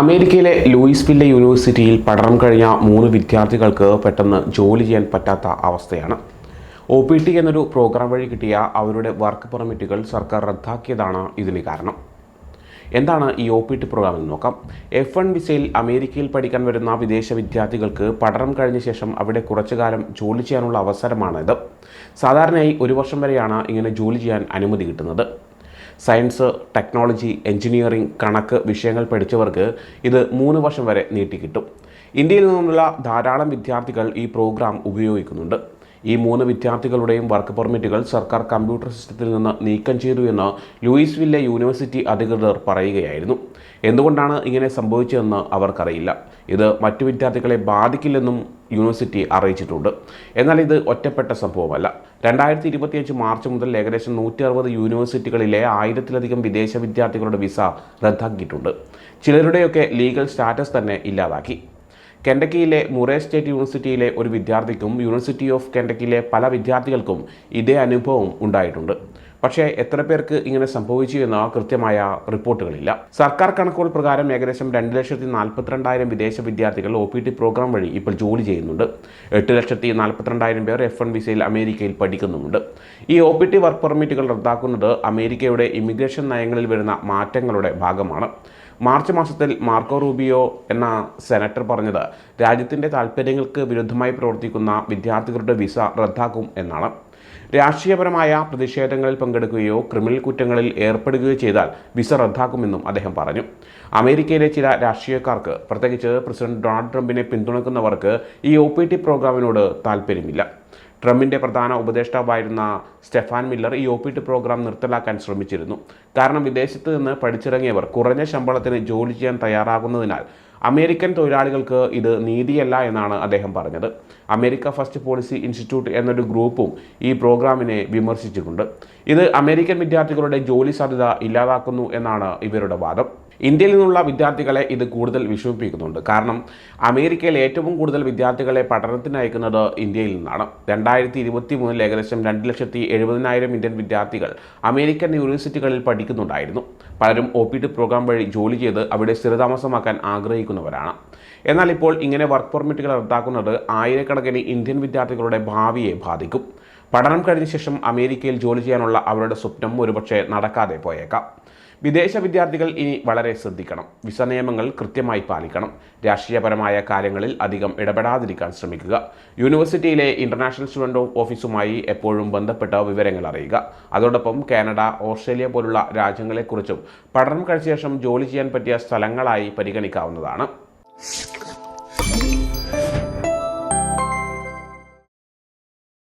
അമേരിക്കയിലെ ലൂയിസ് ലൂയിസ്വില്ലെ യൂണിവേഴ്സിറ്റിയിൽ പഠനം കഴിഞ്ഞ മൂന്ന് വിദ്യാർത്ഥികൾക്ക് പെട്ടെന്ന് ജോലി ചെയ്യാൻ പറ്റാത്ത അവസ്ഥയാണ്. ഒ പി ടി എന്നൊരു പ്രോഗ്രാം വഴി കിട്ടിയ അവരുടെ വർക്ക് പെർമിറ്റുകൾ സർക്കാർ റദ്ദാക്കിയതാണ് ഇതിന് കാരണം. എന്താണ് ഈ ഒ പി ടി പ്രോഗ്രാം എന്ന് നോക്കാം. എഫ് വൺ വിസയിൽ അമേരിക്കയിൽ പഠിക്കാൻ വരുന്ന വിദേശ വിദ്യാർത്ഥികൾക്ക് പഠനം കഴിഞ്ഞ ശേഷം അവിടെ കുറച്ചു കാലം ജോലി ചെയ്യാനുള്ള അവസരമാണിത്. സാധാരണയായി ഒരു വർഷം വരെയാണ് ഇങ്ങനെ ജോലി ചെയ്യാൻ അനുമതി കിട്ടുന്നത്. സയൻസ് ടെക്നോളജി എഞ്ചിനീയറിംഗ് കണക്ക് വിഷയങ്ങൾ പഠിച്ചവർക്ക് ഇത് മൂന്ന് വർഷം വരെ നീട്ടിക്കിട്ടും ഇന്ത്യയിൽ നിന്നുള്ള ധാരാളം വിദ്യാർത്ഥികൾ ഈ പ്രോഗ്രാം ഉപയോഗിക്കുന്നുണ്ട്. ഈ മൂന്ന് വിദ്യാർത്ഥികളുടെയും വർക്ക് പെർമിറ്റുകൾ സർക്കാർ കമ്പ്യൂട്ടർ സിസ്റ്റത്തിൽ നിന്ന് നീക്കം ചെയ്തു എന്ന് ലൂയിസ് വില്ല യൂണിവേഴ്സിറ്റി അധികൃതർ പറയുകയായിരുന്നു. എന്തുകൊണ്ടാണ് ഇങ്ങനെ സംഭവിച്ചതെന്ന് അവർക്കറിയില്ല. ഇത് മറ്റു വിദ്യാർത്ഥികളെ ബാധിക്കില്ലെന്നും യൂണിവേഴ്സിറ്റി അറിയിച്ചിട്ടുണ്ട്. എന്നാൽ ഇത് ഒറ്റപ്പെട്ട സംഭവമല്ല. രണ്ടായിരത്തി ഇരുപത്തിയഞ്ച് മാർച്ച് മുതൽ ഏകദേശം നൂറ്റി അറുപത് യൂണിവേഴ്സിറ്റികളിലെ ആയിരത്തിലധികം വിദേശ വിദ്യാർത്ഥികളുടെ വിസ റദ്ദാക്കിയിട്ടുണ്ട്. ചിലരുടെയൊക്കെ ലീഗൽ സ്റ്റാറ്റസ് തന്നെ ഇല്ലാതാക്കി. കെൻഡക്കിയിലെ മുറേ സ്റ്റേറ്റ് യൂണിവേഴ്സിറ്റിയിലെ ഒരു വിദ്യാർത്ഥിക്കും യൂണിവേഴ്സിറ്റി ഓഫ് കെൻഡക്കിയിലെ പല വിദ്യാർത്ഥികൾക്കും ഇതേ അനുഭവം ഉണ്ടായിട്ടുണ്ട്. പക്ഷേ എത്ര പേർക്ക് ഇങ്ങനെ സംഭവിച്ചു എന്ന കൃത്യമായ റിപ്പോർട്ടുകളില്ല. സർക്കാർ കണക്കുകൾ പ്രകാരം ഏകദേശം രണ്ട് ലക്ഷത്തി നാൽപ്പത്തിരണ്ടായിരം വിദേശ വിദ്യാർത്ഥികൾ ഒ പി ടി പ്രോഗ്രാം വഴി ഇപ്പോൾ ജോലി ചെയ്യുന്നുണ്ട്. എട്ട് ലക്ഷത്തി നാൽപ്പത്തിരണ്ടായിരം പേർ എഫ് വൺ വിസയിൽ അമേരിക്കയിൽ പഠിക്കുന്നുമുണ്ട്. ഈ ഒ പി ടി വർക്ക് പെർമിറ്റുകൾ റദ്ദാക്കുന്നത് അമേരിക്കയുടെ ഇമിഗ്രേഷൻ നയങ്ങളിൽ വരുന്ന മാറ്റങ്ങളുടെ ഭാഗമാണ്. മാർച്ച് മാസത്തിൽ മാർക്കോ റൂബിയോ എന്ന സെനറ്റർ പറഞ്ഞത് രാജ്യത്തിന്റെ താൽപ്പര്യങ്ങൾക്ക് വിരുദ്ധമായി പ്രവർത്തിക്കുന്ന വിദ്യാർത്ഥികളുടെ വിസ റദ്ദാക്കും എന്നാണ്. രാഷ്ട്രീയപരമായ പ്രതിഷേധങ്ങളിൽ പങ്കെടുക്കുകയോ ക്രിമിനൽ കുറ്റങ്ങളിൽ ഏർപ്പെടുകയോ ചെയ്താൽ വിസ റദ്ദാക്കുമെന്നും അദ്ദേഹം പറഞ്ഞു. അമേരിക്കയിലെ ചില രാഷ്ട്രീയക്കാർക്ക് പ്രത്യേകിച്ച് പ്രസിഡന്റ് ഡൊണാൾഡ് ട്രംപിനെ പിന്തുണക്കുന്നവർക്ക് ഈ ഒ പി ടി പ്രോഗ്രാമിനോട് താല്പര്യമില്ല ട്രംപിന്റെ പ്രധാന ഉപദേഷ്ടാവായിരുന്ന സ്റ്റെഫാൻ മില്ലർ ഈ ഒ പി ടി പ്രോഗ്രാം നിർത്തലാക്കാൻ ശ്രമിച്ചിരുന്നു. കാരണം വിദേശത്ത് നിന്ന് പഠിച്ചിറങ്ങിയവർ കുറഞ്ഞ ശമ്പളത്തിന് ജോലി ചെയ്യാൻ തയ്യാറാകുന്നതിനാൽ അമേരിക്കൻ തൊഴിലാളികൾക്ക് ഇത് നീതിയല്ല എന്നാണ് അദ്ദേഹം പറഞ്ഞത്. അമേരിക്ക ഫസ്റ്റ് പോളിസി ഇൻസ്റ്റിറ്റ്യൂട്ട് എന്നൊരു ഗ്രൂപ്പും ഈ പ്രോഗ്രാമിനെ വിമർശിച്ചിട്ടുണ്ട്. ഇത് അമേരിക്കൻ വിദ്യാർത്ഥികളുടെ ജോലി സാധ്യത ഇല്ലാതാക്കുന്നു എന്നാണ് ഇവരുടെ വാദം. ഇന്ത്യയിൽ നിന്നുള്ള വിദ്യാർത്ഥികളെ ഇത് കൂടുതൽ വിഷമിപ്പിക്കുന്നുണ്ട്. കാരണം അമേരിക്കയിൽ ഏറ്റവും കൂടുതൽ വിദ്യാർത്ഥികളെ പഠനത്തിന് അയക്കുന്നത് ഇന്ത്യയിൽ നിന്നാണ്. രണ്ടായിരത്തി ഇരുപത്തി മൂന്നിൽ ഏകദേശം രണ്ട് ലക്ഷത്തി എഴുപതിനായിരം ഇന്ത്യൻ വിദ്യാർത്ഥികൾ അമേരിക്കൻ യൂണിവേഴ്സിറ്റികളിൽ പഠിക്കുന്നുണ്ടായിരുന്നു. പലരും ഒ പി ടി പ്രോഗ്രാം വഴി ജോലി ചെയ്ത് അവിടെ സ്ഥിരതാമസമാക്കാൻ ആഗ്രഹിക്കുന്നവരാണ്. എന്നാൽ ഇപ്പോൾ ഇങ്ങനെ വർക്ക് പെർമിറ്റുകൾ റദ്ദാക്കുന്നത് ആയിരക്കണക്കിന് ഇന്ത്യൻ വിദ്യാർത്ഥികളുടെ ഭാവിയെ ബാധിക്കും. പഠനം കഴിഞ്ഞ ശേഷം അമേരിക്കയിൽ ജോലി ചെയ്യാനുള്ള അവരുടെ സ്വപ്നം ഒരുപക്ഷെ നടക്കാതെ പോയേക്കാം. വിദേശ വിദ്യാർത്ഥികൾ ഇനി വളരെ ശ്രദ്ധിക്കണം. വിസ നിയമങ്ങൾ കൃത്യമായി പാലിക്കണം. രാഷ്ട്രീയപരമായ കാര്യങ്ങളിൽ അധികം ഇടപെടാതിരിക്കാൻ ശ്രമിക്കുക. യൂണിവേഴ്സിറ്റിയിലെ ഇന്റർനാഷണൽ സ്റ്റുഡന്റ് ഓഫീസുമായി എപ്പോഴും ബന്ധപ്പെട്ട വിവരങ്ങൾ അറിയുക. അതോടൊപ്പം കാനഡ ഓസ്ട്രേലിയ പോലുള്ള രാജ്യങ്ങളെക്കുറിച്ചും പഠനം കഴിച്ച ശേഷം ജോലി ചെയ്യാൻ പറ്റിയ സ്ഥലങ്ങളായി പരിഗണിക്കാവുന്നതാണ്.